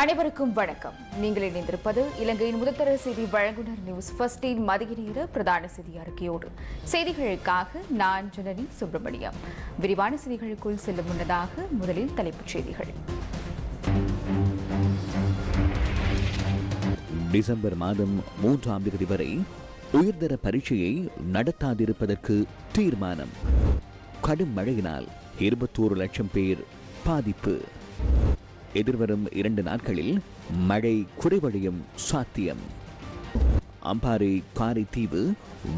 அனைவருக்கும் வணக்கம். நீங்கள் இணைந்திருப்பது இலங்கையின் முதல்தர செய்தி வழங்குனர் நியூஸ் ஃபர்ஸ்டின் மதிய நேர பிரதான செய்தி அறிக்கையோடு. செய்திகளுக்காக நான் ஜனனி சுப்பிரமணியம். விரிவான செய்திகளுக்குள் செல்லும் முன்னதாக முதலில் தலைப்புச் செய்திகள். டிசம்பர் மாதம் மூன்றாம் தேதி வரை உயர்தர பரீட்சையை நடத்தாதிருப்பதற்கு தீர்மானம். கடும் மழையினால் இருபத்தோரு லட்சம் பேர் பாதிப்பு. எதிர்வரும் இரண்டு நாட்களில் மழை குறைவடையும் சாத்தியம். அம்பாறை காரைத்தீவு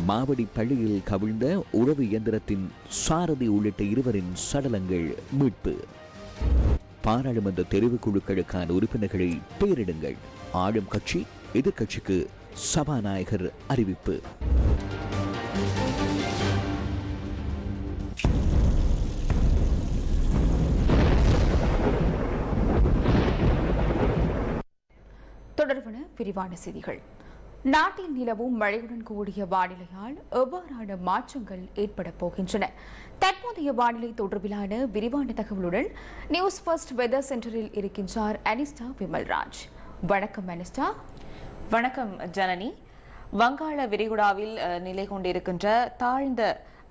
மாவடி பள்ளியில் கவிழ்ந்த உழவு இயந்திரத்தின் சாரதி உள்ளிட்ட இருவரின் சடலங்கள் மீட்பு. பாராளுமன்ற தெரிவுக்குழுக்களுக்கான உறுப்பினர்களை பெயரிடுங்கள். ஆளும் கட்சி எதிர்க்கட்சிக்கு சபாநாயகர் அறிவிப்பு. விரிவான செய்திகள். நாட்டில் நிலவும் மழையுடன் கூடிய வானிலையால் எவ்வாறான மாற்றங்கள் ஏற்பட போகின்றன? தற்போதைய வானிலை தொடர்பிலான விரிவான தகவலுடன் நியூஸ் ஃபர்ஸ்ட் வெதர் சென்டரில் இருக்கின்றார் அனிஸ்டா விமல்ராஜ். வணக்கம் அனிஸ்டா. வணக்கம் ஜனனி. வங்காள விரிகுடாவில் நிலை கொண்டிருக்கின்ற தாழ்ந்த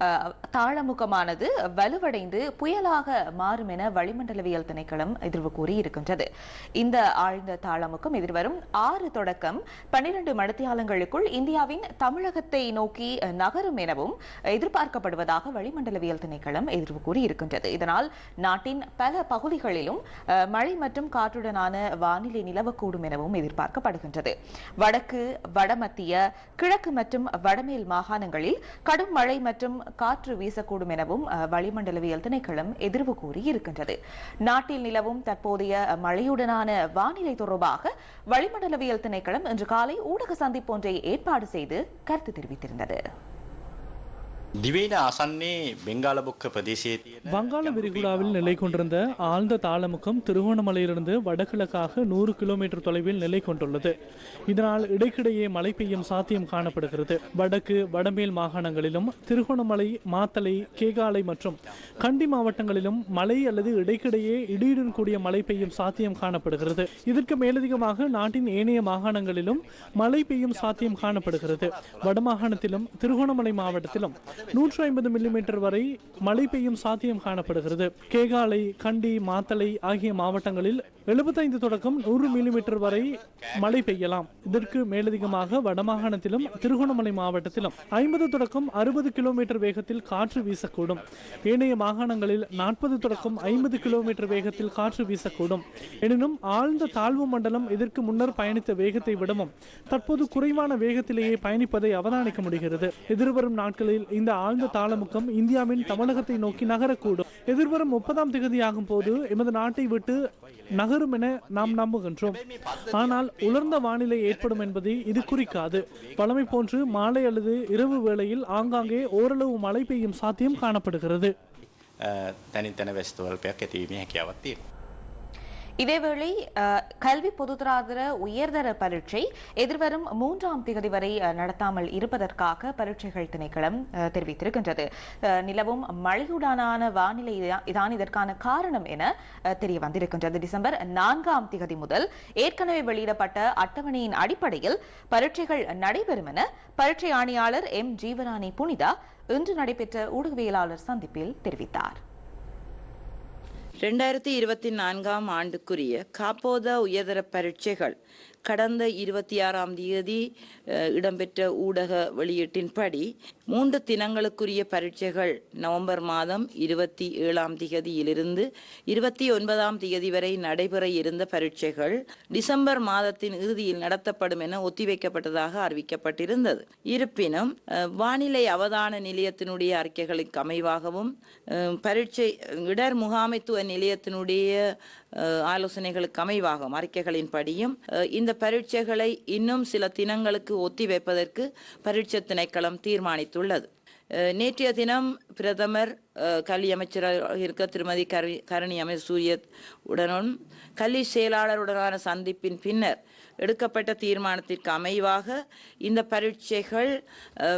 தாழமுகமானது தாளமுகமானது வலுவடைந்து புயலாக மாறும் என வளிமண்டலவியல் திணைக்களம் எதிர்வு கூறி இருக்கின்றது இந்த ஆழ்ந்த தாளமுகம் எதிர்வரும் ஆறு தொடக்கம் பன்னிரண்டு மடத்தியாலங்களுக்குள் இந்தியாவின் தமிழகத்தை நோக்கி நகரும் எனவும் எதிர்பார்க்கப்படுவதாக வளிமண்டலவியல் திணைக்களம் எதிர்வு கூறி இருக்கின்றது இதனால் நாட்டின் பல பகுதிகளிலும் மழை மற்றும் காற்றுடனான வானிலை நிலவக்கூடும் எனவும் எதிர்பார்க்கப்படுகின்றது. வடக்கு வடமத்திய கிழக்கு மற்றும் வடமேல் மாகாணங்களில் கடும் மழை மற்றும் காற்று வீசக்கூடும் எனவும் அஹ், வளிமண்டலவியல் திணைக்களம் எதிர்வு கூறி இருக்கின்றது. நாட்டில் நிலவும் தற்போதைய மழையுடனான வானிலை தொடர்பாக வளிமண்டலவியல் திணைக்களம் இன்று காலை ஊடக சந்திப்பு ஒன்றை ஏற்பாடு செய்து கருத்து தெரிவித்திருந்தது. திவீன அசன்னே பெங்காலபுக்க வங்காள விரிகுடாவில் நிலை கொண்டிருந்த ஆழ்ந்த தாளமுக்கம் திருகோணமலையிலிருந்து வடகிழக்காக நூறு கிலோமீட்டர் தொலைவில் நிலை கொண்டுள்ளது இதனால் இடைக்கிடையே மழை பெய்யும் சாத்தியம் காணப்படுகிறது வடக்கு வடமேல் மாகாணங்களிலும் திருகோணமலை மாத்தலை கேகாலை மற்றும் கண்டி மாவட்டங்களிலும் மழை அல்லது இடைக்கிடையே இடியுடன் கூடிய மழை பெய்யும் சாத்தியம் காணப்படுகிறது இதற்கு மேலதிகமாக நாட்டின் ஏனைய மாகாணங்களிலும் மழை பெய்யும் சாத்தியம் காணப்படுகிறது வடமாகாணத்திலும் திருகோணமலை மாவட்டத்திலும் நூற்றி ஐம்பது மில்லிமீட்டர் வரை மழை பெய்யும் சாத்தியம் காணப்படுகிறது. கேகாலை கண்டி மாத்தலை ஆகிய மாவட்டங்களில் எழுபத்தைந்து தொடக்கம் நூறு மில்லிமீட்டர் வரை மழை பெய்யலாம். இதற்கு மேலதிகமாக வடமாகாணத்திலும் திருகோணமலை மாவட்டத்திலும் ஐம்பது தொடக்கம் அறுபது கிலோமீட்டர் வேகத்தில் காற்று வீசக்கூடும். ஏனைய மாகாணங்களில் நாற்பது தொடக்கம் ஐம்பது கிலோமீட்டர் வேகத்தில் காற்று வீசக்கூடும். எனினும் ஆழ்ந்த தாழ்வு மண்டலம் இதற்கு முன்னர் பயணித்த வேகத்தை விடவும் தற்போது குறைவான வேகத்திலேயே பயணிப்பதை அவதானிக்க முடிகிறது. எதிர்வரும் நாட்களில் இந்த ஆழ்ந்த தாளமுக்கம் இந்தியாவின் தமிழகத்தை நோக்கி நகரக்கூடும் எதிர்வரும் முப்பதாம் திகதியாகும் போது எமது நாட்டை விட்டு நகரும் என நாம் நம்புகின்றோம் ஆனால் உலர்ந்த வானிலை ஏற்படும் என்பதை இது குறிக்காது பழமை போன்று மாலை அல்லது இரவு வேளையில் ஆங்காங்கே ஓரளவு மழை பெய்யும் சாத்தியம் காணப்படுகிறது තැනින් තැන වැස්තවල්පයක් ඇතිවීම හැකියාවත් තියෙන. இதேவேளை கல்வி பொதுத்தராதர உயர்தர பரீட்சை எதிர்வரும் மூன்றாம் திகதி வரை நடத்தாமல் இருப்பதற்காக பரீட்சைகள் திணைக்களம் தெரிவித்திருக்கின்றது. நிலவும் மழையுடனான வானிலை இதான் இதற்கான காரணம் என தெரிய வந்திருக்கின்றது. டிசம்பர் நான்காம் திகதி முதல் ஏற்கனவே வெளியிடப்பட்ட அட்டவணையின் அடிப்படையில் பரீட்சைகள் நடைபெறும் என பரீட்சை ஆணையாளர் எம். ஜீவராணி புனிதா இன்று நடைபெற்ற ஊடகவியலாளர் சந்திப்பில் தெரிவித்தார். ரெண்டாயிரத்தி இருபத்தி நான்காம் ஆண்டுக்குரிய காப்போத உயர்தர பரீட்சைகள் கடந்த இருபத்தி ஆறாம் தேதி இடம்பெற்ற ஊடக வெளியீட்டின்படி மூன்று தினங்களுக்குரிய பரீட்சைகள் நவம்பர் மாதம் இருபத்தி ஏழாம் திகதியிலிருந்து இருபத்தி ஒன்பதாம் திகதி வரை நடைபெற இருந்த பரீட்சைகள் டிசம்பர் மாதத்தின் இறுதியில் நடத்தப்படும் என ஒத்திவைக்கப்பட்டதாக அறிவிக்கப்பட்டிருந்தது. இருப்பினும் வானிலை அவதான நிலையத்தினுடைய அறிக்கைகளுக்கு அமைவாகவும் பரீட்சை இடர் முகாமைத்துவ நிலையத்தினுடைய ஆலோசனைகளுக்கு அமைவாகும். அறிக்கைகளின்படியும் படியும் இந்த பரீட்சைகளை இன்னும் சில தினங்களுக்கு ஒத்திவைப்பதற்கு பரீட்சை திணைக்களம் தீர்மானித்துள்ளது. நேற்றைய தினம் பிரதமர் கல்வி அமைச்சராக இருக்க திருமதி கரி கரணி அமைச்சர் சூரிய உடனும் கல்வி செயலாளருடனான சந்திப்பின் பின்னர் எடுக்கப்பட்ட தீர்மானத்திற்கு அமைவாக இந்த பரீட்சைகள்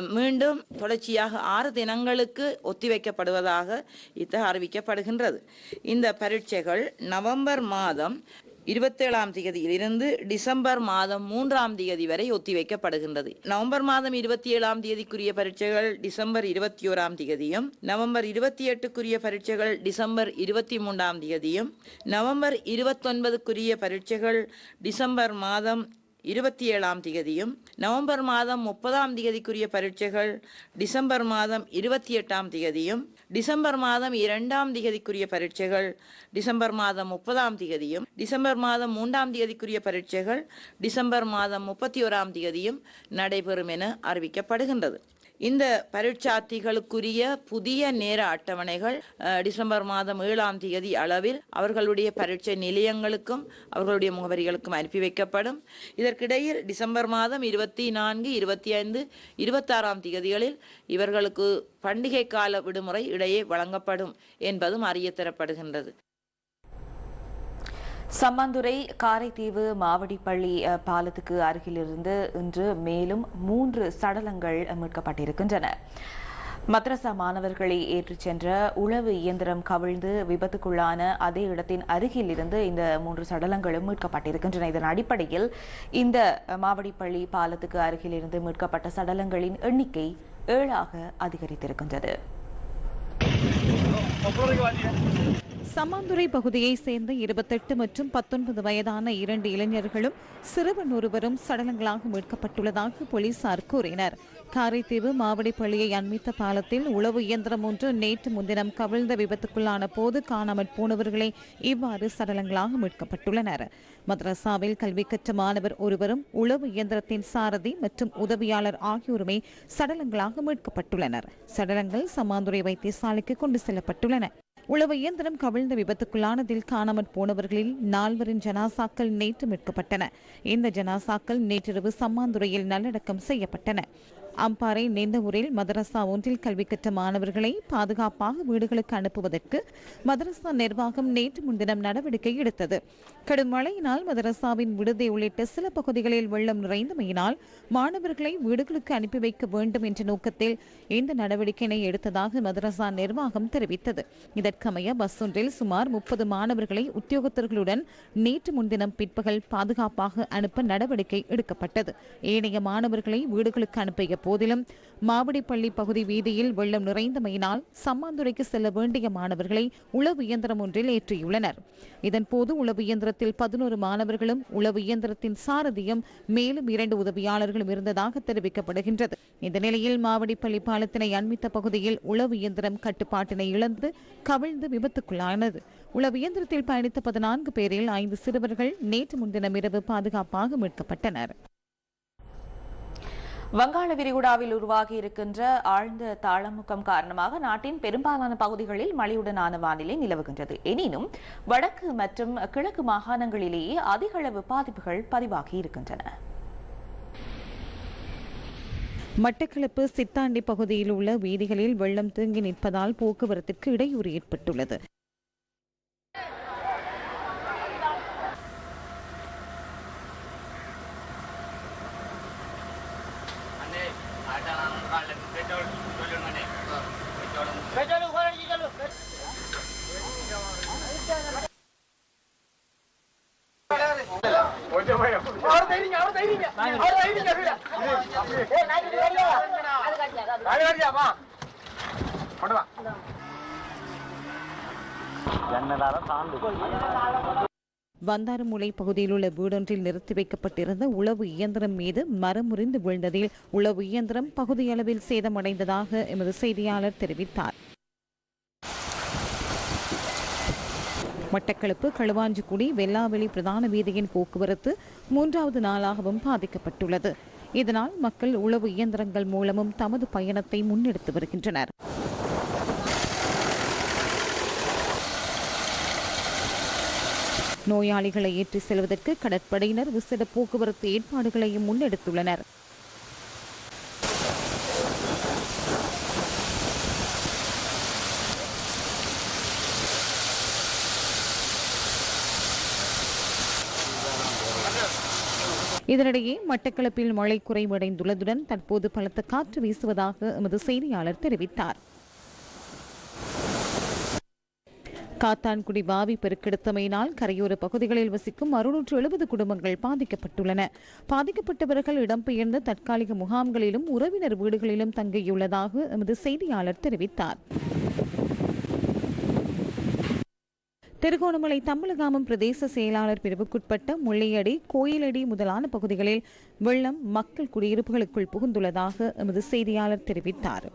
மீண்டும் தொடர்ச்சியாக ஆறு தினங்களுக்கு ஒத்திவைக்கப்படுவதாக இது அறிவிக்கப்படுகின்றது. இந்த பரீட்சைகள் நவம்பர் மாதம் இருபத்தேழாம் தேதியிலிருந்து டிசம்பர் மாதம் மூன்றாம் தேதி வரை ஒத்திவைக்கப்படுகின்றது. நவம்பர் மாதம் இருபத்தி ஏழாம் தேதிக்குரிய பரீட்சைகள் டிசம்பர் இருபத்தி ஓராம் தேதியும் நவம்பர் இருபத்தி எட்டுக்குரிய பரீட்சைகள் டிசம்பர் இருபத்தி மூன்றாம் தேதியும் நவம்பர் இருபத்தொன்பதுக்குரிய பரீட்சைகள் டிசம்பர் மாதம் இருபத்தி ஏழாம் தேதியும் நவம்பர் மாதம் முப்பதாம் தேதிக்குரிய பரீட்சைகள் டிசம்பர் மாதம் இருபத்தி எட்டாம் தேதியும் டிசம்பர் மாதம் இரண்டாம் திகதிக்குரிய பரீட்சைகள் டிசம்பர் மாதம் முப்பதாம் திகதியும் டிசம்பர் மாதம் மூன்றாம் தேதிக்குரிய பரீட்சைகள் டிசம்பர் மாதம் முப்பத்தி ஓராம் திகதியும் நடைபெறும் என அறிவிக்கப்படுகின்றது. இந்த பரீட்சார்த்திகளுக்குரிய புதிய நேர அட்டவணைகள் டிசம்பர் மாதம் ஏழாம் தேதி அளவில் அவர்களுடைய பரீட்சை நிலையங்களுக்கும் அவர்களுடைய முகவரிகளுக்கும் அனுப்பி வைக்கப்படும். இதற்கிடையில் டிசம்பர் மாதம் இருபத்தி நான்கு இருபத்தி ஐந்து இருபத்தாறாம் தேதிகளில் இவர்களுக்கு பண்டிகை கால விடுமுறை இடையே வழங்கப்படும் என்பதும் அறிய தரப்படுகின்றது சம்மாந்துறை காரைத்தீவு மாவடிப்பள்ளி பாலத்துக்கு அருகிலிருந்து இன்று மேலும் மூன்று சடலங்கள் மீட்கப்பட்டிருக்கின்றன. மத்ரசா மாணவர்களை ஏற்றிச் சென்ற உளவு இயந்திரம் கவிழ்ந்து விபத்துக்குள்ளான அதே இடத்தின் அருகில் இருந்து இந்த மூன்று சடலங்களும் மீட்கப்பட்டிருக்கின்றன. இதன் அடிப்படையில் இந்த மாவடிப்பள்ளி பாலத்துக்கு அருகிலிருந்து மீட்கப்பட்ட சடலங்களின் எண்ணிக்கை ஏழாக அதிகரித்திருக்கின்றது. சமாந்துறை பகுதியைச் சேர்ந்த இருபத்தெட்டு மற்றும் பத்தொன்பது வயதான இரண்டு இளைஞர்களும் சிறுவன் ஒருவரும் சடலங்களாக மீட்கப்பட்டுள்ளதாக போலீசார் கூறினர். காரைத்தீவு மாவடிப்பள்ளியை அண்மித்த பாலத்தில் உளவு இயந்திரம் ஒன்று நேற்று முன்தினம் கவிழ்ந்த விபத்துக்குள்ளான போது காணாமற் போனவர்களே இவ்வாறு சடலங்களாக மீட்கப்பட்டுள்ளனர். மதரசாவில் கல்வி கற்ற மாணவர் ஒருவரும் உளவு இயந்திரத்தின் சாரதி மற்றும் உதவியாளர் ஆகியோருமே சடலங்களாக மீட்கப்பட்டுள்ளனர். சடலங்கள் சமாந்துறை வைத்தியசாலைக்கு கொண்டு செல்லப்பட்டுள்ளன. உளவு இயந்திரம் கவிழ்ந்த விபத்துக்குள்ளானதில் காணாமற் போனவர்களில் நால்வரின் ஜனாசாக்கள் நேற்று மீட்கப்பட்டன. இந்த ஜனாசாக்கள் நேற்றிரவு சம்மாந்துறையில் நல்லடக்கம் செய்யப்பட்டன. அம்பாறை நெந்தவூரில் மதரசா ஒன்றில் கல்வி கற்ற மாணவர்களை பாதுகாப்பாக வீடுகளுக்கு அனுப்புவதற்கு மதரசா நிர்வாகம் நேற்று முன்தினம் நடவடிக்கை எடுத்தது. கடும் மழையினால் மதரசாவின் விடுதி உள்ளிட்ட சில பகுதிகளில் வெள்ளம் நிறைந்தமையினால் மாணவர்களை வீடுகளுக்கு அனுப்பி வைக்க வேண்டும் என்ற நோக்கத்தில் இந்த நடவடிக்கையினை எடுத்ததாக மதரசா நிர்வாகம் தெரிவித்தது. இதற்கமைய பஸ் ஒன்றில் சுமார் முப்பது மாணவர்களை உத்தியோகத்தர்களுடன் நேற்று முன்தினம் பிற்பகல் பாதுகாப்பாக அனுப்ப நடவடிக்கை எடுக்கப்பட்டது. ஏனைய மாணவர்களை வீடுகளுக்கு அனுப்பிய போதிலும் மாவடிப்பள்ளி பகுதி வீதியில் வெள்ளம் நிறைந்தமையினால் சம்மாந்துறைக்கு செல்ல வேண்டிய மாணவர்களை உளவு இயந்திரம் ஒன்றில் ஏற்றியுள்ளனர். இதன்போது உளவு இயந்திரத்தில் பதினோரு மாணவர்களும் உளவு இயந்திரத்தின் சாரதியும் மேலும் இரண்டு உதவியாளர்களும் இருந்ததாக தெரிவிக்கப்படுகின்றது. இந்த நிலையில் மாவடிப்பள்ளி பாலத்தினை அண்மித்த பகுதியில் உளவு இயந்திரம் கட்டுப்பாட்டினை இழந்து கவிழ்ந்து விபத்துக்குள்ளானது. உளவு இயந்திரத்தில் பயணித்த பதினான்கு பேரில் ஐந்து சிறுவர்கள் நேற்று முன்தினம் இரவு பாதுகாப்பாக மீட்கப்பட்டனர். வங்காள விரிகுடாவில் உருவாகி இருக்கின்ற ஆழ்ந்த தாளமுக்கம் காரணமாக நாட்டின் பெரும்பாலான பகுதிகளில் மழையுடனான வானிலை நிலவுகின்றது. எனினும் வடக்கு மற்றும் கிழக்கு மாகாணங்களிலேயே அதிக அளவு பாதிப்புகள் பதிவாகி இருக்கின்றன. மட்டக்களப்பு சித்தாண்டி பகுதியில் உள்ள வீதிகளில் வெள்ளம் தேங்கி நிற்பதால் போக்குவரத்திற்கு இடையூறு ஏற்பட்டுள்ளது. வந்தாரமூலை பகுதியில் உள்ள வீடொன்றில் நிறுத்தி வைக்கப்பட்டிருந்த உளவு இயந்திரம் மீது மரம் முறிந்து விழுந்ததில் உளவு இயந்திரம் பகுதியளவில் சேதமடைந்ததாக எமது செய்தியாளர் தெரிவித்தார். மட்டக்களப்பு களுவாஞ்சிக்குடி வெல்லாவெளி பிரதான வீதியின் போக்குவரத்து மூன்றாவது நாளாகவும் பாதிக்கப்பட்டுள்ளது. இதனால் மக்கள் உளவு இயந்திரங்கள் மூலமும் தமது பயணத்தை முன்னெடுத்து வருகின்றனர். நோயாளிகளை ஏற்றி செல்வதற்கு கடற்படையினர் விசேட போக்குவரத்து ஏற்பாடுகளையும் முன்னெடுத்துள்ளனர். இதனிடையே மட்டக்களப்பில் மழை குறைவடைந்துள்ளதுடன் தற்போது பலத்த காற்று வீசுவதாக எமது செய்தியாளர் தெரிவித்தார். காத்தான்குடி பாவி பெருக்கெடுத்தமையினால் கரையோர பகுதிகளில் வசிக்கும் அறுநூற்று எழுபது குடும்பங்கள் பாதிக்கப்பட்டுள்ளன. பாதிக்கப்பட்டவர்கள் இடம்பெயர்ந்த தற்காலிக முகாம்களிலும் உறவினர் வீடுகளிலும் தங்கியுள்ளதாக எமது செய்தியாளர் தெரிவித்தார். திருகோணமலை தமிழகாமம் பிரதேச செயலாளர் பிரிவுக்குட்பட்ட முள்ளையடி கோயிலடி முதலான பகுதிகளில் வெள்ளம் மக்கள் குடியிருப்புகளுக்குள் புகுந்துள்ளதாக எமது செய்தியாளர் தெரிவித்தார்.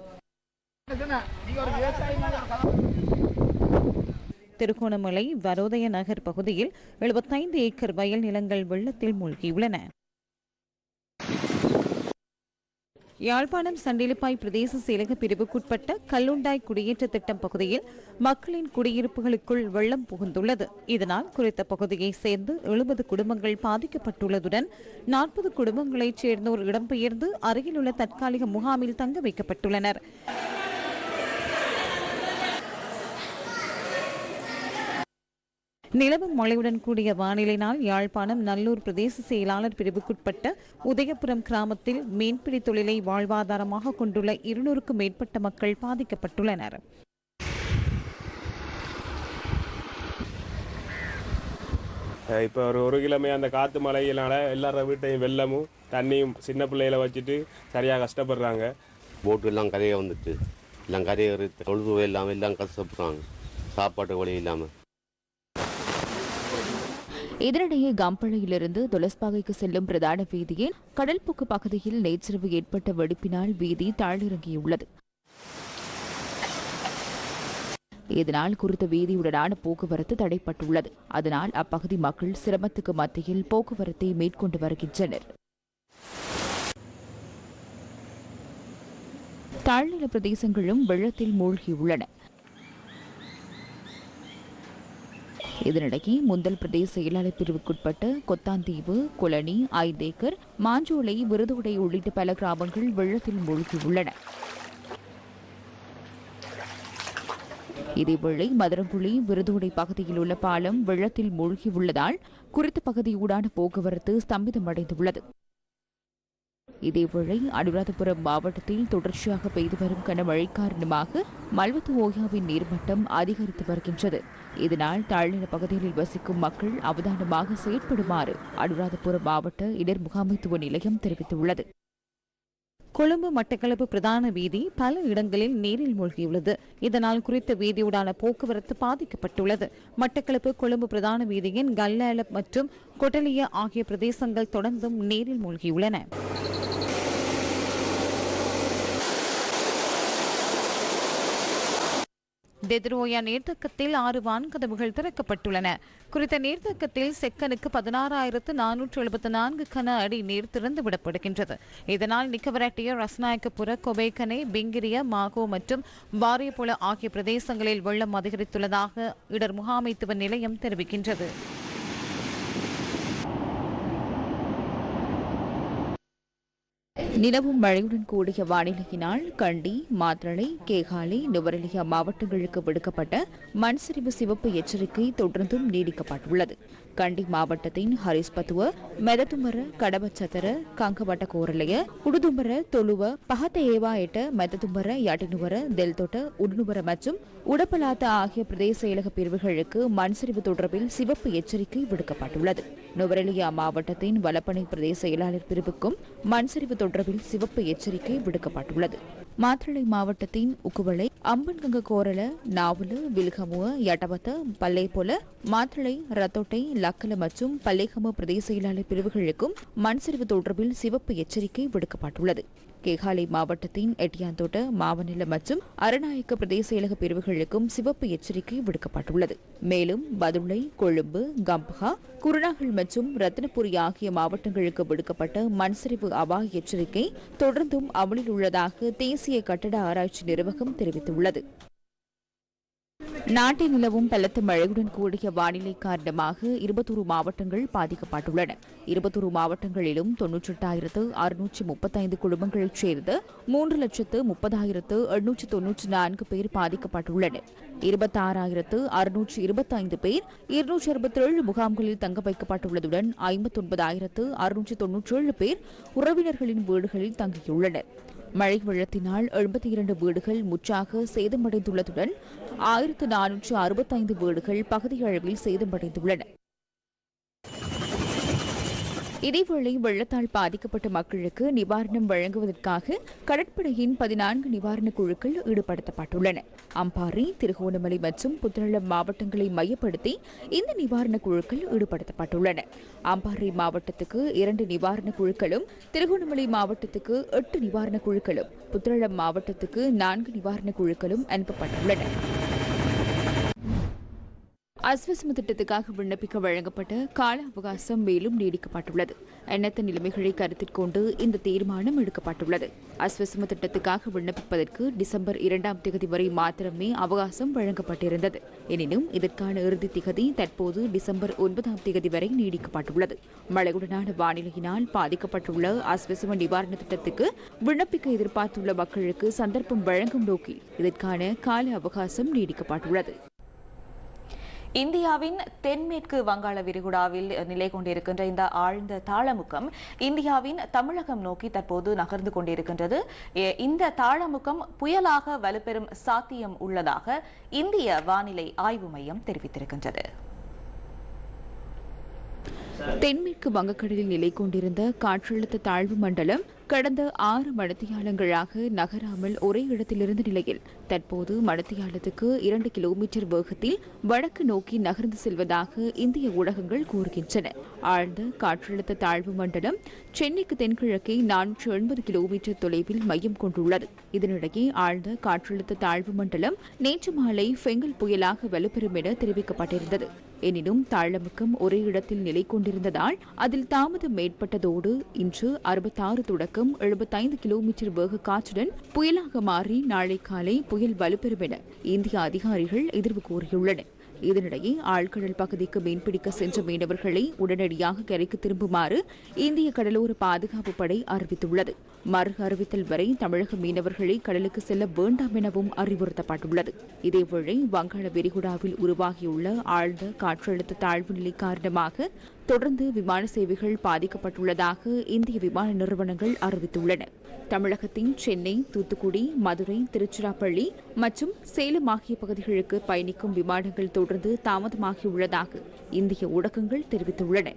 திருகோணமலை வரோதய நகர் பகுதியில் எழுபத்தைந்து ஏக்கர் வயல் நிலங்கள் வெள்ளத்தில் மூழ்கியுள்ளன. யாழ்ப்பாணம் சண்டிலிப்பாய் பிரதேச செயலக பிரிவுக்குட்பட்ட கல்லுண்டாய் குடியேற்ற திட்டம் பகுதியில் மக்களின் குடியிருப்புகளுக்குள் வெள்ளம் புகுந்துள்ளது. இதனால் குறித்த பகுதியை சேர்ந்து எழுபது குடும்பங்கள் பாதிக்கப்பட்டுள்ளதுடன் நாற்பது குடும்பங்களைச் சேர்ந்தோர் இடம்பெயர்ந்து அருகிலுள்ள தற்காலிக முகாமில் தங்க வைக்கப்பட்டுள்ளனர். நிலவும் மழையுடன் கூடிய வானிலையினால் யாழ்ப்பாணம் நல்லூர் பிரதேச செயலாளர் பிரிவுக்குட்பட்ட உதயபுரம் கிராமத்தில் மீன்பிடி தொழிலை வாழ்வாதாரமாக கொண்டுள்ள இருநூறுக்கும் மேற்பட்ட மக்கள் பாதிக்கப்பட்டுள்ளனர். இப்போ ஒரு ஒரு கிழமை அந்த காற்று மழையினால எல்லார வீட்டையும் வெள்ளமும் தண்ணியும் சின்ன பிள்ளைகளை வச்சுட்டு சரியாக கஷ்டப்படுறாங்க. போட்டு எல்லாம் கரையை வந்துட்டு எல்லாம் கரையை தொழுது இல்லாமல் எல்லாம் கஷ்டப்படுறாங்க. சாப்பாட்டு வழி இல்லாமல் இதனிடையே கம்பளையிலிருந்து தொலஸ்பாகைக்கு செல்லும் பிரதான வீதியில் கடல்புக்கு பகுதியில் நேற்றிரவு ஏற்பட்ட வெடிப்பினால் வீதி தாழிறங்கியுள்ளது. இதனால் குறித்த வீதியுடனான போக்குவரத்து தடைப்பட்டுள்ளது. அதனால் அப்பகுதி மக்கள் சிரமத்துக்கு மத்தியில் போக்குவரத்தை மேற்கொண்டு வருகின்றனர். தாழ்நில பிரதேசங்களும் வெள்ளத்தில் மூழ்கியுள்ளன. இதனிடையே முந்தல் பிரதேச செயலாளர் பிரிவுக்குட்பட்ட கொத்தாந்தீவு குளனி ஐந்தேக்கர் மாஞ்சோலை விருதுடை உள்ளிட்ட பல கிராமங்கள் வெள்ளத்தில் மூழ்கியுள்ளன. இதேவேளை மதுரங்குழி விருதுடை பகுதியில் உள்ள பாலம் வெள்ளத்தில் மூழ்கியுள்ளதால் குறித்த பகுதியூடான போக்குவரத்து ஸ்தம்பிதமடைந்துள்ளது. இதேவேளை அனுராதபுரம் மாவட்டத்தில் தொடர்ச்சியாக பெய்து வரும் கனமழை காரணமாக மல்வத்து ஓயாவின் நீர்மட்டம் அதிகரித்து வருகின்றது. இதனால் தாழ்நில பகுதிகளில் வசிக்கும் மக்கள் அவதானமாக செயற்படுமாறு அனுராதபுரம் மாவட்ட இடர் முகாமைத்துவ நிலையம் தெரிவித்துள்ளது. கொழும்பு மட்டக்களப்பு பிரதான வீதி பல இடங்களில் நீரில் மூழ்கியுள்ளது. இதனால் குறித்த வீதியுடான போக்குவரத்து பாதிக்கப்பட்டுள்ளது. மட்டக்களப்பு கொழும்பு பிரதான வீதியின் கல்லால மற்றும் கொட்டலிய ஆகிய பிரதேசங்கள் தொடர்ந்தும் நீரில் மூழ்கியுள்ளன. தெத்ரோயா நீர்த்தக்கத்தில் ஆறு வான்கதவுகள் திறக்கப்பட்டுள்ளன. குறித்த நீர்த்தக்கத்தில் செக்கனுக்கு பதினாறாயிரத்து நானூற்று எழுபத்தி நான்கு கன அடி நீர் திறந்து விடப்படுகின்றது. இதனால் நிக்கவரட்டிய ரஸ்நாயக்கபுர கொபேக்கனை பிங்கிரிய மாகோ மற்றும் வாரியபுல ஆகிய பிரதேசங்களில் வெள்ளம் அதிகரித்துள்ளதாக இடர் முகாமைத்துவ நிலையம் தெரிவிக்கின்றது. நிலவும் மழையுடன் கூடிய வானிலையினால் கண்டி மாத்திரளை கேகாலை நுவரெலியா மாவட்டங்களுக்கு விடுக்கப்பட்ட மண்சரிவு சிவப்பு எச்சரிக்கை தொடர்ந்தும் நீடிக்கப்பட்டுள்ளது. கண்டி மாவட்டத்தின் ஹரிஸ்பத்துவ மெதத்துமர கடபச்சத்தர கங்கவட்ட கோரலைய உடுதும்பர தொழுவ பகத்த ஏவா எட்ட மெததும்பர யாட்டினுவர தெல்தொட்ட உடுநுவர மற்றும் உடப்பலாத்த ஆகிய பிரதேச செயலக பிரிவுகளுக்கு மண் சரிவு தொடர்பில் சிவப்பு எச்சரிக்கை விடுக்கப்பட்டுள்ளது. நுவரெலியா மாவட்டத்தின் வலப்பனை பிரதேச செயலாளர் பிரிவுக்கும் மண் சரிவு தொடர்பில் சிவப்பு எச்சரிக்கை விடுக்கப்பட்டுள்ளது. மாத்திரை மாவட்டத்தின் உக்குவளை அம்பன்கங்க கோரல நாவல வில்கமுவ யட்டபத்த பல்லை போல மாத்திரை ரத்தோட்டை லக்கல மற்றும் பல்லேகம பிரதேச செயலாளர் பிரிவுகளுக்கும் மண் சரிவு தொடர்பில் சிவப்பு எச்சரிக்கை விடுக்கப்பட்டுள்ளது. கேகாலை மாவட்டத்தின் எட்டியாந்தோட்ட மாவநில மற்றும் அரநாயக்க பிரதேச செயலக பிரிவுகளுக்கும் சிவப்பு எச்சரிக்கை விடுக்கப்பட்டுள்ளது. மேலும் பதுளை கொழும்பு கம்பஹா குருநாகல் மற்றும் ரத்னபுரி ஆகிய மாவட்டங்களுக்கு விடுக்கப்பட்ட மண்சரிவு அபாய எச்சரிக்கை தொடர்ந்தும் அமலில் உள்ளதாக தேசிய கட்டட ஆராய்ச்சி நிர்வாகம் தெரிவித்துள்ளது. நாட்டில் நிலவும் பலத்த மழையுடன் கூடிய வானிலை காரணமாக இருபத்தொரு மாவட்டங்கள் பாதிக்கப்பட்டுள்ளன. இருபத்தொரு மாவட்டங்களிலும் தொன்னூற்றெட்டாயிரத்து அறுநூற்றி முப்பத்தைந்து குடும்பங்களைச் சேர்ந்த மூன்று லட்சத்து முப்பதாயிரத்து எண்ணூற்று தொன்னூற்று நான்கு பேர் பாதிக்கப்பட்டுள்ளனர். இருபத்தாறாயிரத்து அறுநூற்று இருபத்தைந்து பேர் இருநூற்றி அறுபத்தேழு முகாம்களில் தங்க வைக்கப்பட்டுள்ளதுடன் ஐம்பத்தொன்பதாயிரத்து அறுநூற்று தொன்னூற்றேழு பேர் உறவினர்களின் வீடுகளில் தங்கியுள்ளனர். மழை வெள்ளத்தினால் எழுபத்தி இரண்டு வீடுகள் முற்றாக சேதமடைந்துள்ளதுடன் ஆயிரத்து நானூற்று அறுபத்தைந்து வீடுகள் பகுதியளவில் சேதமடைந்துள்ளன. இதேவேளை வெள்ளத்தால் பாதிக்கப்பட்ட மக்களுக்கு நிவாரணம் வழங்குவதற்காக கடற்படையின் பதினான்கு நிவாரணக் குழுக்கள் ஈடுபடுத்தப்பட்டுள்ளன. அம்பாறை திருகோணமலை மற்றும் புத்தளம் மாவட்டங்களை மையப்படுத்தி இந்த நிவாரணக் குழுக்கள் ஈடுபடுத்தப்பட்டுள்ளன. அம்பாறை மாவட்டத்துக்கு இரண்டு நிவாரணக் குழுக்களும் திருகோணமலை மாவட்டத்துக்கு எட்டு நிவாரணக் குழுக்களும் புத்தளம் மாவட்டத்துக்கு நான்கு நிவாரணக் குழுக்களும் அனுப்பப்பட்டுள்ளன. அஸ்வசம திட்டத்துக்காக விண்ணப்பிக்க வழங்கப்பட்ட கால அவகாசம் மேலும் நீடிக்கப்பட்டுள்ளது. எண்ணற்ற நிலைமைகளை கருத்தில் கொண்டு இந்த தீர்மானம் எடுக்கப்பட்டுள்ளது. அஸ்வசம திட்டத்துக்காக விண்ணப்பிப்பதற்கு டிசம்பர் இரண்டாம் திகதி வரை மாத்திரமே அவகாசம் வழங்கப்பட்டிருந்தது. எனினும் இதற்கான இறுதி திகதி தற்போது டிசம்பர் ஒன்பதாம் திகதி வரை நீடிக்கப்பட்டுள்ளது. மழையுடனான வானிலையினால் பாதிக்கப்பட்டுள்ள அஸ்வசம நிவாரண திட்டத்துக்கு விண்ணப்பிக்க எதிர்பார்த்துள்ள மக்களுக்கு சந்தர்ப்பம் வழங்கும் நோக்கில் இதற்கான கால அவகாசம் நீடிக்கப்பட்டுள்ளது. இந்தியாவின் தென்மேற்கு வங்காள விரிகுடாவில் நிலை கொண்டிருக்கின்ற இந்த ஆழ்ந்த தாளமுக்கம் இந்தியாவின் தமிழகம் நோக்கி தற்போது நகர்ந்து கொண்டிருக்கின்றது. இந்த தாளமுக்கம் புயலாக வலுப்பெறும் சாத்தியம் உள்ளதாக இந்திய வானிலை ஆய்வு மையம் தெரிவித்திருக்கின்றது. தென்மேற்கு வங்கக்கடலில் நிலை கொண்டிருந்த காற்றழுத்த தாழ்வு மண்டலம் கடந்த ஆறு மடத்தியாலங்களாக நகராமல் ஒரே இடத்திலிருந்த நிலையில். தற்போது மடத்தியாலத்துக்கு இரண்டு கிலோமீட்டர் வேகத்தில் வடக்கு நோக்கி நகர்ந்து செல்வதாக இந்திய ஊடகங்கள் கூறுகின்றன. ஆழ்ந்த காற்றழுத்த தாழ்வு மண்டலம் சென்னைக்கு தென்கிழக்கே நானூற்று எண்பது கிலோமீட்டர் தொலைவில் மையம் கொண்டுள்ளது. இதனிடையே ஆழ்ந்த காற்றழுத்த தாழ்வு மண்டலம் நேற்று மாலை ஃபெங்கல் புயலாக வலுப்பெறும் என தெரிவிக்கப்பட்டிருந்தது. எனினும் தாழமுக்கம் ஒரே இடத்தில் நிலை கொண்டிருந்ததால் அதில் தாமதம் ஏற்பட்டதோடு இன்று அறுபத்தாறு தொடக்கம் எழுபத்தைந்து கிலோமீட்டர் வேக காற்றுடன் புயலாக மாறி நாளை காலை புயல் வலுப்பெறும் என இந்திய அதிகாரிகள் எதிர்வு கூறியுள்ளனர். இதனிடையே ஆழ்கடல் பகுதிக்கு மீன்பிடிக்க சென்ற மீனவர்களை உடனடியாக கரைக்கு திரும்புமாறு இந்திய கடலோர பாதுகாப்பு படை அறிவித்துள்ளது. மறு அறிவித்தல் வரை தமிழக மீனவர்களை கடலுக்கு செல்ல வேண்டாம் எனவும் அறிவுறுத்தப்பட்டுள்ளது. இதேவேளை வங்காள விரிகுடாவில் உருவாகியுள்ள ஆழ்ந்த காற்றழுத்த தாழ்வு நிலை காரணமாக தொடர்ந்து விமான சேவைகள் பாதிக்கப்பட்டுள்ளதாக இந்திய விமான நிறுவனங்கள் அறிவித்துள்ளன. தமிழகத்தின் சென்னை தூத்துக்குடி மதுரை திருச்சிராப்பள்ளி மற்றும் சேலம் ஆகிய பகுதிகளுக்கு பயணிக்கும் விமானங்கள் தொடர்ந்து தாமதமாகியுள்ளதாக இந்திய ஊடகங்கள் தெரிவித்துள்ளன.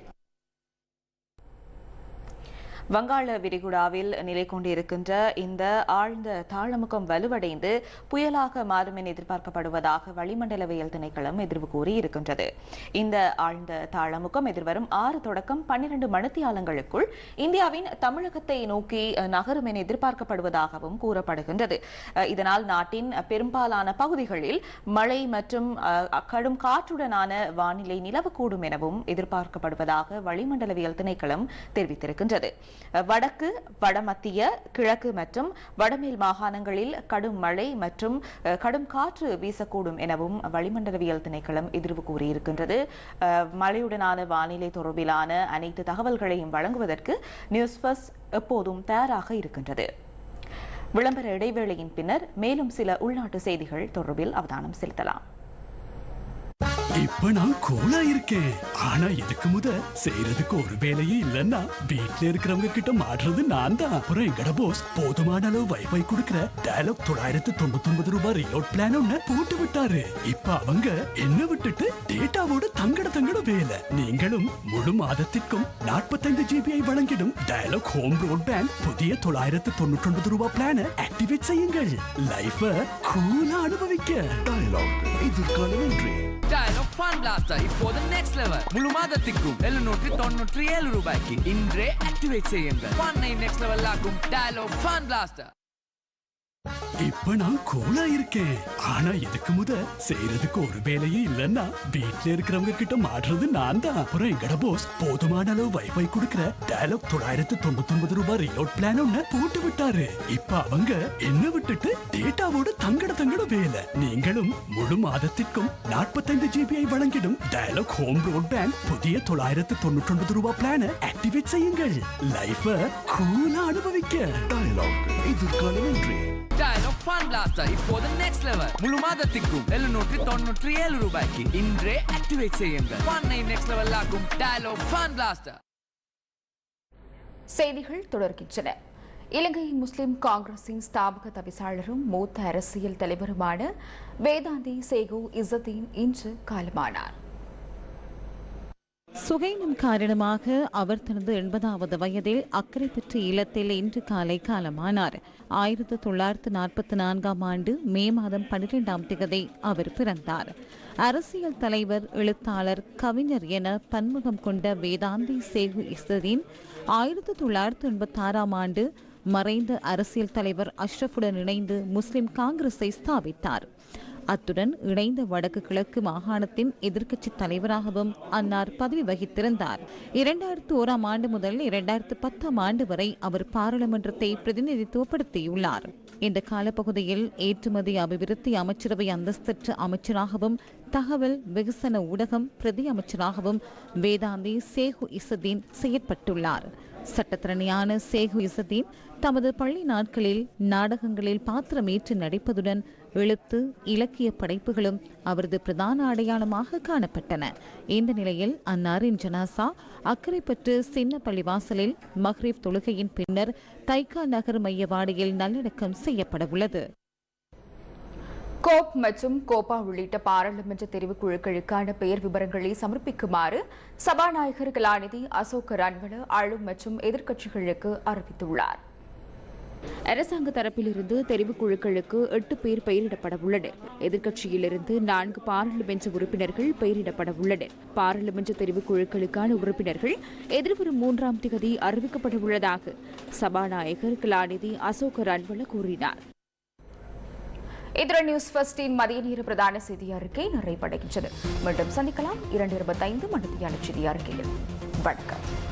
வங்காள விரிகுடாவில் நிலை கொண்டிருக்கின்ற இந்த ஆழ்ந்த தாழமுகம் வலுவடைந்து புயலாக மாறும் என எதிர்பார்க்கப்படுவதாக வளிமண்டலவியல் திணைக்களம் எதிர்வு கூறி இருக்கின்றது. இந்த ஆழ்ந்த தாழமுகம் எதிர்வரும் ஆறு தொடக்கம் பன்னிரண்டு மணித்தியாலங்களுக்குள் இந்தியாவின் தமிழகத்தை நோக்கி அஹ், நகரும் என எதிர்பார்க்கப்படுவதாகவும் கூறப்படுகின்றது. அஹ், இதனால் நாட்டின் பெரும்பாலான பகுதிகளில் மழை மற்றும் அஹ், கடும் காற்றுடனான வானிலை நிலவக்கூடும் எனவும் எதிர்பார்க்கப்படுவதாக வளிமண்டலவியல் திணைக்களம் தெரிவித்திருக்கின்றது. வடக்கு வடமத்திய கிழக்கு மற்றும் வடமேல் மாகாணங்களில் கடும் மழை மற்றும் கடும் காற்று வீசக்கூடும் எனவும் வளிமண்டலவியல் திணைக்களம் எதிர்வு கூறியிருக்கின்றது. அஹ், மழையுடனான வானிலை தொடர்பிலான அனைத்து தகவல்களையும் வழங்குவதற்கு நியூஸ் ஃபர்ஸ்ட் எப்போதும் தயாராக இருக்கின்றது. விளம்பர இடைவேளையின் பின்னர் மேலும் சில உள்நாட்டு செய்திகள் தொடர்பில் அவதானம் செலுத்தலாம். இப்ப நான் கூலா இருக்கேன். ஆனா இதுக்கு முத? செய்யறதுக்கு ஒரு வேலையே இல்லன்னா வீட்ல இருக்கிறவங்க கிட்ட மாடுறது நான் தான். அப்புறம் எங்கட போஸ் போதுமான அளவு வைஃபை கொடுக்கிற டயலாக் தொள்ளாயிரத்து தொண்ணூத்தி ஒன்பது ரூபாய் ரீலோட் பிளான் ஒன்னு போட்டு விட்டாரு. இப்ப அவங்க என்ன விட்டுட்டு டேட்டாவோட தங்கட தங்கட வேலை. நீங்களும் முழு மாதத்திற்கும் நாற்பத்தைந்து ஜிபிஐ வழங்கிடும். டயலாக் ஹோம் ப்ராட்பேண்ட் புதிய தொள்ளாயிரத்து தொண்ணூற்றி ஒன்பது ரூபாய் பிளான ஆக்டிவேட் செய்யுங்கள். லைஃப கூலா அனுபவிக்க. டயலாக் எதிர்காலம் என்று டயலாக் ஃபன் பிளாஸ்டர் இப்போது நெக்ஸ்ட் லெவல் முழு மாதத்திற்கும் எழுநூற்றி தொண்ணூற்றி ஏழு ரூபாய்க்கு இன்றே ஆக்டிவேட் செய்யுங்கள். ஃபன்னை நெக்ஸ்ட் லெவல் ஆக்கும் டயலாக் ஃபன் பிளாஸ்டர் இப்ப நான் கூலா இருக்கேன். ஆனா இதுக்கு முத செய்யறதுக்கு ஒரு வேலையே இல்லன்னா வீட்ல இருக்கிறவங்க கிட்ட மாடுறது நான் தான் அப்புறம் எங்கட போஸ் போதுமான அளவு வைஃபை கொடுக்கிற டயலாக் தொள்ளாயிரத்து தொண்ணூத்தி ஒன்பது ரூபாய் ரீலோட் பிளான் ஒண்ணு போட்டு விட்டாரு. இப்ப அவங்க என்ன விட்டுட்டு டேட்டாவோட தங்கட தங்கட வேலை. நீங்களும் முழு மாதத்திற்கும் நாற்பத்தைந்து ஜிபிஐ வழங்கிடும். டயலாக் ஹோம் ப்ராட்பேண்ட் புதிய தொள்ளாயிரத்து தொண்ணூற்றி ஒன்பது ரூபாய் பிளான ஆக்டிவேட் செய்யுங்கள் லைஃப கூலா அனுபவிக்க. டயலாக் எதிர்காலம் என்று. டயலாக் ஃபன் பிளாஸ்டர் இப்போது நெக்ஸ்ட் லெவல் முழு மாதத்திற்கும் எழுநூற்றி தொண்ணூற்றி ஏழு ரூபாய்க்கு இன்றே ஆக்டிவேட் செய்யுங்கள். ஃபன்னை நெக்ஸ்ட் லெவல் ஆக்கும் டயலாக் ஃபன் பிளாஸ்டர் செய்திகள் தொடர்கின்றன. இலங்கை முஸ்லிம் காங்கிரசின் ஸ்தாபக தவிசாளரும் மூத்த அரசியல் தலைவருமான வேதாந்தி சேகு இசதீன் இன்று காலமானார். சுகைனம் காரணமாக அவர் தனது எண்பதாவது வயதில் அக்கறை பெற்ற இல்லத்தில் இன்று காலை காலமானார். ஆயிரத்து தொள்ளாயிரத்து நாற்பத்தி நான்காம் ஆண்டு மே மாதம் பன்னிரெண்டாம் திகதி அவர் பிறந்தார். அரசியல் தலைவர் எழுத்தாளர் கவிஞர் என பன்முகம் கொண்ட வேதாந்தி சேகு இசதீன் ஆயிரத்து தொள்ளாயிரத்து எண்பத்தி ஆறாம் ஆண்டு மறைந்த அரசியல் தலைவர் அஷ்ரஃபுடன் இணைந்து முஸ்லிம் காங்கிரஸை ஸ்தாபித்தார். அத்துடன் இணைந்த வடக்கு கிழக்கு மாகாணத்தின் எதிர்க்கட்சி தலைவராகவும் அன்னார் பதவி வகித்திருந்தார். இரண்டாயிரத்து ஓராம் ஆண்டு முதல் இரண்டாயிரத்து பத்தாம் ஆண்டு வரை அவர் பாராளுமன்றத்தை பிரதிநிதித்துவப்படுத்தியுள்ளார். இந்த காலப்பகுதியில் ஏற்றுமதி அபிவிருத்தி அமைச்சரவை அந்தஸ்தற்ற அமைச்சராகவும் தகவல் வெகுசன ஊடகம் பிரதி அமைச்சராகவும் வேதாந்தி சேகு இசதீன் செயற்பட்டுள்ளார். சட்டத்திறனியான சேகு இசதீன் தமது பள்ளி நாட்களில் நாடகங்களில் பாத்திரமேற்று நடிப்பதுடன் எழுத்து இலக்கிய படைப்புகளும் அவரது பிரதான அடையாளமாக காணப்பட்டன. இந்த நிலையில் அன்னாரின் ஜனாசா அக்கரைப்பற்று சின்ன பள்ளிவாசலில் மஹ்ரீப் தொழுகையின் பின்னர் தைக்கா நகர் மையவாடியில் நல்லடக்கம் செய்யப்பட உள்ளது. கோப் மற்றும் கோபா உள்ளிட்ட பாராளுமன்ற தெரிவுக்குழுக்களுக்கான பெயர் விவரங்களை சமர்ப்பிக்குமாறு சபாநாயகர் கலாநிதி அசோக் ரன்வல ஆளும் மற்றும் எதிர்க்கட்சிகளுக்கு அறிவித்துள்ளார். அரசாங்க தரப்பிலிருந்து தெரிவுக்குழுக்களுக்கு எட்டு பேர் பெயரிடப்பட உள்ளனர். எதிர்க்கட்சியிலிருந்து நான்கு பாராளுமன்ற உறுப்பினர்கள் பெயரிடப்பட உள்ளனர். பாராளுமன்ற தெரிவுக்குழுக்களுக்கான உறுப்பினர்கள் எதிர்வரும் மூன்றாம் தேதி அறிவிக்கப்பட உள்ளதாக சபாநாயகர் கலாநிதி அசோக் ரன்வல கூறினார். இதர நியூஸ் ஃபர்ஸ்டின் மதிய நேர பிரதான செய்தி அறிக்கை நிறைவடைகின்றது. மீண்டும் சந்திக்கலாம். இரண்டு இருபத்தைந்து மணித்தியான செய்தி அறிக்கையில். வணக்கம்.